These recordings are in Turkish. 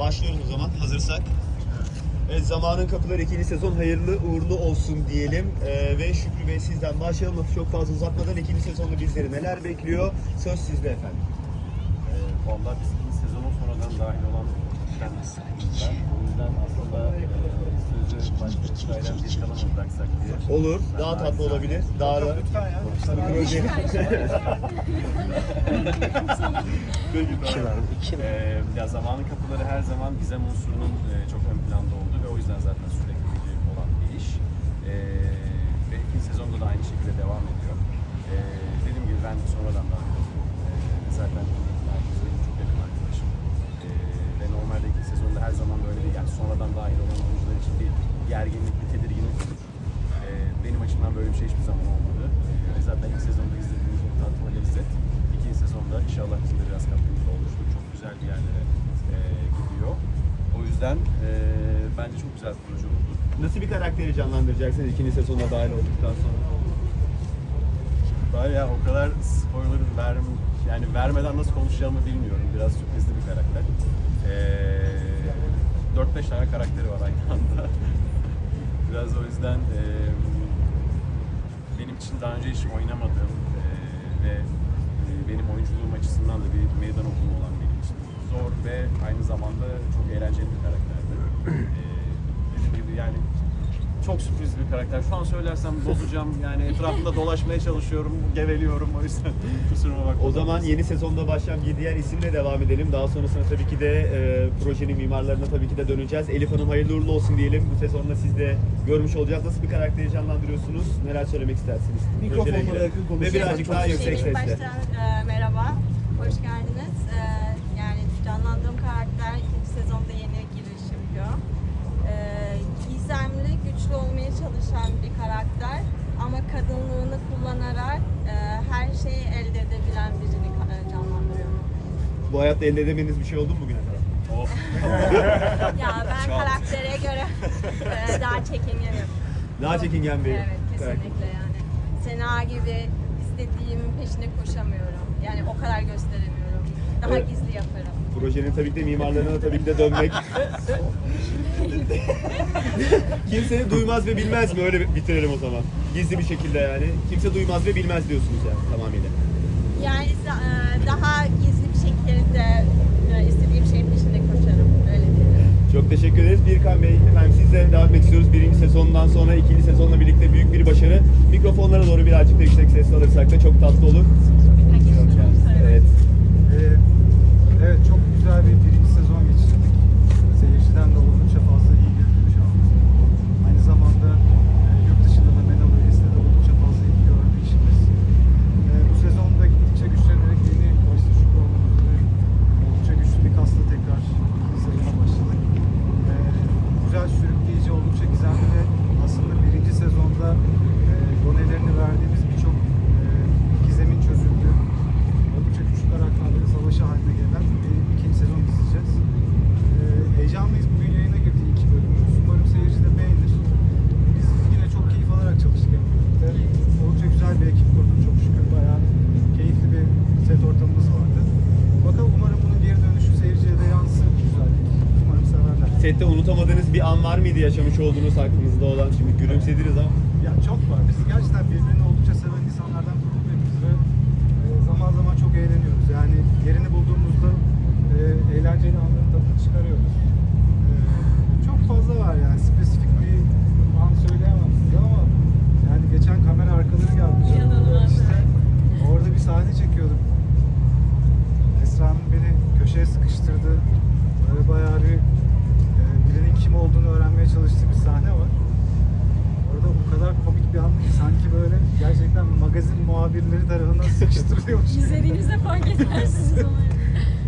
Başlıyoruz o zaman hazırsak. Evet, Zamanın Kapıları ikinci sezon hayırlı uğurlu olsun diyelim. Ee, ve Şükrü Bey sizden başlayalım. Çok fazla uzatmadan ikinci sezonda bizleri neler bekliyor? Söz sizde efendim. Ee, Vallahi biz ikinci sezonun sonradan dahil olan kendimiz. O yüzden aslında e, başka bir kalama bıraksak diye. Olur. Daha tatlı olabilir. Daha da... Lütfen ya. Proje. Ee, ya zamanın kapıları her zaman gizem unsurunun e, çok ön planda olduğu ve o yüzden zaten sürekli olan bir iş. Ee, ve ikinci sezonda da aynı şekilde devam ediyor. Ee, dediğim gibi ben sonradan oldum. Ee, zaten. Ee, normalde ikinci sezonda her zaman böyle bir yani sonradan dahil olan oyuncular için bir gerginlik, bir tedirginlik. Ee, benim açımdan böyle bir şey hiçbir zaman olmadı. Ve zaten ilk sezonda izlediğimiz o tatlı lezzet ikinci sezonda inşallah bizim de biraz katkımızda olmuştur. Çok güzel bir yerlere e, gidiyor. O yüzden e, bence çok güzel bir proje oldu. Nasıl bir karakteri canlandıracaksınız ikinci sezona dahil olduktan sonra? Daha ya o kadar spoiler verm yani vermeden nasıl konuşacağımı bilmiyorum. Biraz sürprizli bir karakter. Ee, 4-5 tane karakteri var aynı anda. Biraz o yüzden e, benim için daha önce hiç oynamadığım e, ve e, benim oyunculuğum açısından da bir meydan okuma olan benim için zor ve aynı zamanda çok eğlenceli bir karakterdi. Ee, dediğim gibi yani çok sürpriz bir karakter. Şu an söylersem bozacağım. Yani etrafında dolaşmaya çalışıyorum, geveliyorum o yüzden kusuruma bakma. O zaman yeni sezonda başlayan bir diğer isimle devam edelim. Daha sonrasında tabii ki de e, projenin mimarlarına tabii ki de döneceğiz. Elif Hanım hayırlı uğurlu olsun diyelim. Bu sezonda siz de görmüş olacağız. Nasıl bir karakteri canlandırıyorsunuz? Neler söylemek istersiniz? İlgili. yakın konuşursak Ve birazcık daha yüksek İlk sesle. başta e, merhaba, hoş geldiniz. E, yani canlandığım karakter ikinci sezonda yeni giriş yapıyor. E, gizemli, güçlü olmaya çalışan bir karakter ama kadınlığını kullanarak e, her şeyi elde edebilen birini ka- canlandırıyorum. Bu hayatta elde edemediğiniz bir şey oldu mu bugüne kadar? Of. Ya ben Çok. karaktere göre e, daha çekingenim. Daha çekingen bir Evet, kesinlikle yani. Sena gibi istediğimin peşine koşamıyorum. Yani o kadar gösteremiyorum. Daha Evet. gizli yaparım. Projenin tabii ki de mimarlarına tabii ki de dönmek. Kimse duymaz ve bilmez mi? Öyle bitirelim o zaman. Gizli bir şekilde yani. Kimse duymaz ve bilmez diyorsunuz yani tamamıyla. Yani e, daha gizli bir şekilde e, istediğim şeyin peşinde koşarım. Öyle diyelim. Çok teşekkür ederiz. Birkan Bey, efendim sizle devam etmek istiyoruz. Birinci sezondan sonra ikinci sezonla birlikte büyük bir başarı. Mikrofonlara doğru birazcık da yüksek sesle alırsak da çok tatlı olur. Evet. Ee, evet çok güzel bir birinci sezon geçirdik. Seyirciden de oldukça fazla iyi bir dönüş aldık. Aynı zamanda e, yurt dışında da MENA bölgesinde de oldukça fazla ilgi gördü işimiz. E, bu sezonda gittikçe güçlenerek yeni başta şüphe olmamız ve oldukça güçlü bir kasla tekrar ikinci sezona başladık. E, güzel sürükleyici, oldukça gizemli ve aslında birinci sezonda e, donelerini verdiğimiz birçok e, gizemin çözüldüğü oldukça güçlü karakterlerin savaşı haline gelen bir ikinci sezon izleyeceğiz. Ee, heyecanlıyız. Bugün yayına girdi iki bölümümüz. Umarım seyirci de beğenir. Biz yine çok keyif alarak çalıştık hep birlikte. Oldukça güzel bir ekip kurduk çok şükür. Bayağı keyifli bir set ortamımız vardı. Bakalım umarım bunun geri dönüşü seyirciye de yansır bu güzellik. Umarım severler. Sette unutamadığınız bir an var mıydı yaşamış olduğunuz aklınızda olan? Şimdi gülümsediniz ama. Ya çok var. Biz gerçekten birbirini oldukça seven insanlardan kurtuluyoruz ve e, zaman zaman çok eğleniyoruz. Yani yerini bulduğumuzda e, eğlenceli anların tadını çıkarıyoruz. E, çok fazla var yani spesifik bir an söyleyemem size ama yani geçen kamera arkaları geldi. İnanılmaz. İşte orada bir sahne çekiyorduk. Esra'nın beni köşeye sıkıştırdı. Böyle bayağı bir e, birinin kim olduğunu öğrenmeye çalıştığı bir sahne var. Orada o kadar komik bir an ki sanki böyle gerçekten magazin muhabirleri tarafından sıkıştırılıyormuş. İzlediğinizde fark edersiniz onu.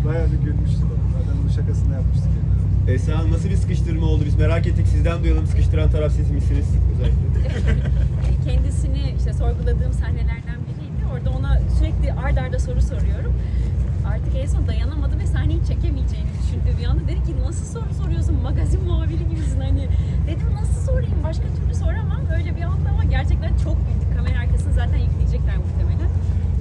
Bayağı bir gülmüştüm. Zaten onun şakasını da yapmıştık. Esra Hanım nasıl bir sıkıştırma oldu? Biz merak ettik. Sizden duyalım. Sıkıştıran taraf siz misiniz? Özellikle. kendisini işte sorguladığım sahnelerden biriydi. Orada ona sürekli ard arda soru soruyorum. Artık en son dayanamadı ve sahneyi çekemeyeceğini düşündü. Bir anda dedi ki nasıl soru soruyorsun? Magazin muhabiri gibisin hani. Dedim nasıl sorayım? Başka türlü soramam. Öyle bir anda ama gerçekten çok güldük. Kamera arkasını zaten yükleyecekler muhtemelen.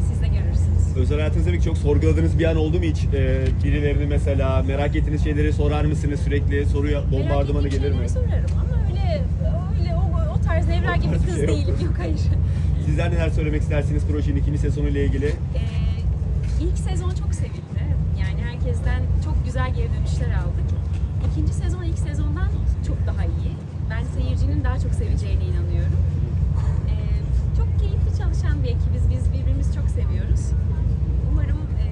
Siz de görürsünüz. Özel hayatınızda peki çok sorguladığınız bir an oldu mu hiç? Ee, birilerini mesela merak ettiğiniz şeyleri sorar mısınız sürekli? Soruya bombardımanı Merak gelir mi? şeyleri sorarım ama öyle öyle o, o tarz Nevra gibi kız şey değilim. Yok hayır. Sizler neler söylemek istersiniz projenin ikinci sezonu ile ilgili? Ee, ilk sezon çok sevildi. Yani herkesten çok güzel geri dönüşler aldık. İkinci sezon ilk sezondan çok daha iyi. Ben seyircinin daha çok seveceğine inanıyorum. Ee, çok keyifli çalışan bir ekibiz. Biz birbirimizi çok seviyoruz. Umarım e,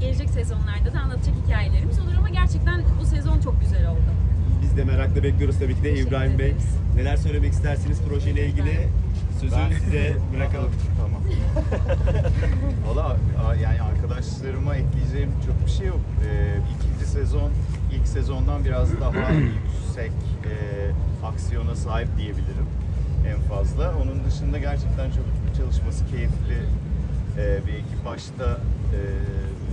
gelecek sezonlarda da anlatacak hikayelerimiz olur ama gerçekten bu sezon çok güzel oldu. Biz de merakla bekliyoruz tabii ki de Teşekkür İbrahim Bey. ederiz. Neler söylemek istersiniz projeyle ilgili? Sözü Ben- size bırakalım. Tamam. Valla yani arkadaşlarıma ekleyeceğim çok bir şey yok. Ee, ikinci sezon ilk sezondan biraz daha yüksek e, aksiyona sahip diyebilirim en fazla. Onun dışında gerçekten çok çalışması keyifli e, bir ekip. Başta e,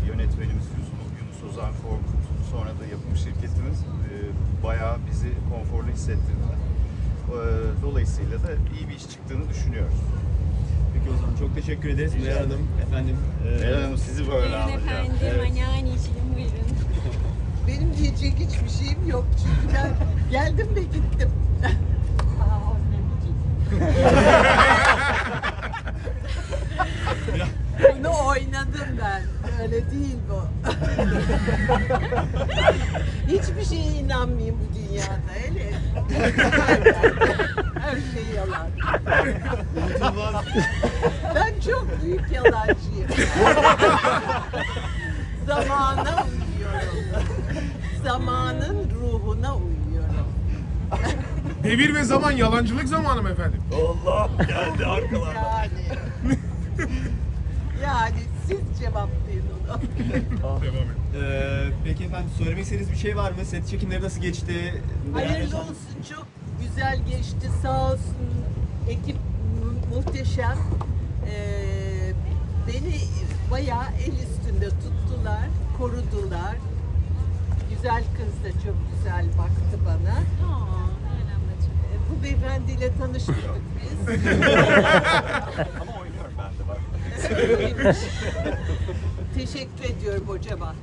yönetmenimiz Yunus, Yunus Ozan Korkut, sonra da yapım şirketimiz e, bayağı bizi konforlu hissettirdiler. E, Dolayısıyla da iyi bir iş çıktığını düşünüyoruz. Peki o zaman çok teşekkür ederiz. Rica Meral Hanım, efendim. e, Meral Hanım sizi böyle Buyurun alacağım. efendim, Evet. anneanneciğim buyurun. Benim diyecek hiçbir şeyim yok çünkü ben geldim ve gittim. Aa, Bunu oynadım ben. Öyle değil bu. Hiçbir şeye inanmayayım bu dünyada öyle. Her şey yalan. Ben çok büyük yalancıyım. Zamana uyuyorum. Zamanın ruhuna uyuyorum. Devir ve zaman yalancılık zamanı mı efendim? Allah geldi arkalar. Yani. yani siz cevaplayın onu. Devam et. Ee, peki efendim söylemek istediğiniz bir şey var mı? Set çekimleri nasıl geçti? Neler Hayırlı yaşandınız? olsun çok güzel geçti sağ olsun ekip mu- muhteşem. Ee, beni bayağı el üstünde tuttular, korudular. Güzel kız da çok güzel baktı bana. Ee, bu beyefendiyle tanıştık biz. Ama oynuyorum ben de bak. Teşekkür ediyorum hocama.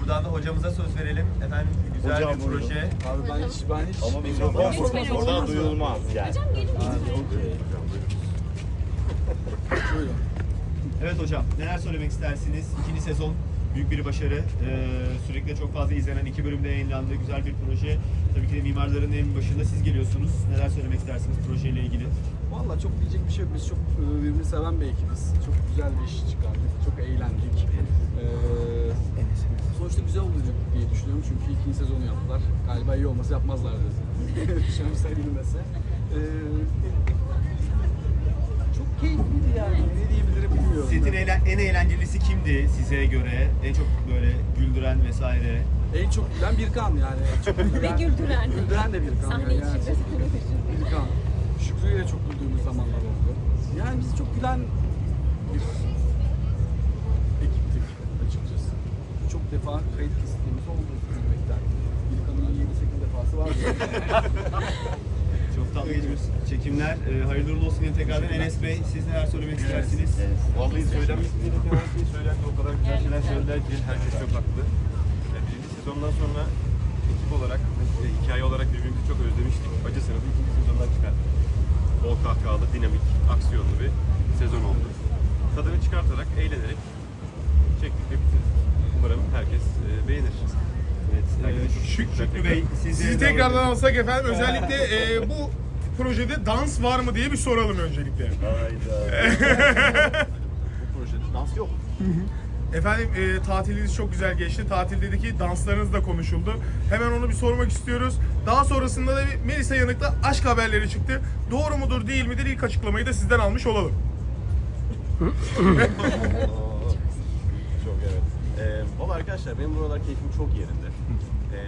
Buradan da hocamıza söz verelim. Efendim güzel Hocam, bir proje. Abi ben hiç ben hiç Ama mikrofon Hiç böyle oradan olmaz. duyulmaz yani. Hocam gelin lütfen. Evet hocam neler söylemek istersiniz? İkinci sezon büyük bir başarı. Ee, sürekli çok fazla izlenen iki bölümde yayınlandı. Güzel bir proje. Tabii ki de mimarların en başında siz geliyorsunuz. Neler söylemek istersiniz projeyle ilgili? Vallahi çok diyecek bir şey yok. Biz çok e, birbirini seven bir ekibiz. Çok güzel bir iş çıkardık. Çok eğlendik. Ee, sonuçta güzel olacak diye düşünüyorum çünkü ikinci sezonu yaptılar. Galiba iyi olmasa yapmazlar dedi. Şöyle bilmese. Ee, çok keyifliydi yani. Ne bilmiyorum. Setin eğlen- en eğlencelisi kimdi size göre? En çok böyle güldüren vesaire. En çok gülen Birkan yani. Çok Ve güldüren. Güldüren de Birkan. Sahne yani. içinde. Birkan. Şükrü'yle çok güldüğümüz zamanlar oldu. Yani biz çok gülen bir ekiptik açıkçası. Çok defa kayıt kesittiğimiz oldu gülmekten. Birkan'ın 7-8 defası vardı. Geçmiş çekimler. Ee, hayırlı uğurlu olsun diye tekrardan Enes Bey siz neler söylemek istersiniz? Vallahi söylemek istediğim her şeyi söylendi. O kadar güzel şeyler söylediler ki herkes çok haklı. Ee, Birinci sezondan sonra ekip olarak ve işte hikaye olarak birbirimizi çok özlemiştik. Acı sınıfı ikinci sezondan çıkarttık. Bol kahkahalı, dinamik, aksiyonlu bir sezon oldu. Tadını çıkartarak, eğlenerek çektik ve bitirdik. Umarım herkes e, beğenir. Evet. Herkese çok Şük- teşekkürler Şükrü. Bey siz Sizi tekrardan alsak efendim özellikle e, bu projede dans var mı diye bir soralım öncelikle. Bu projede dans yok. Efendim e, tatiliniz çok güzel geçti. Tatildeki danslarınız da konuşuldu. Hemen onu bir sormak istiyoruz. Daha sonrasında da bir Melisa Yanık'la aşk haberleri çıktı. Doğru mudur değil midir ilk açıklamayı da sizden almış olalım. Çok evet. Ee, Valla arkadaşlar benim buralar keyfim çok yerinde. Ee,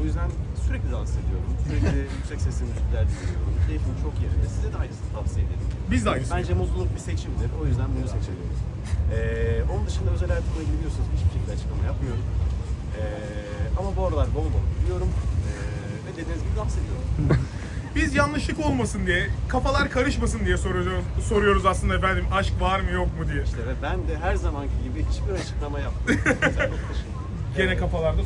o yüzden sürekli dans ediyorum. Sürekli yüksek sesli müzikler dinliyorum. Keyfim çok yerinde. Size de aynısını tavsiye ederim. Biz de aynısını. Bence mutluluk bir seçimdir. O yüzden bunu seçiyoruz. Ee, onun dışında özel hayatımla ilgili biliyorsunuz hiçbir şekilde açıklama yapmıyorum. Ee, ama bu aralar bol bol gülüyorum. Ee, ve dediğiniz gibi dans ediyorum. Biz yanlışlık olmasın diye, kafalar karışmasın diye soruyoruz, soruyoruz aslında efendim. Aşk var mı yok mu diye. İşte ve ben de her zamanki gibi hiçbir açıklama ederim. Gene kafalarda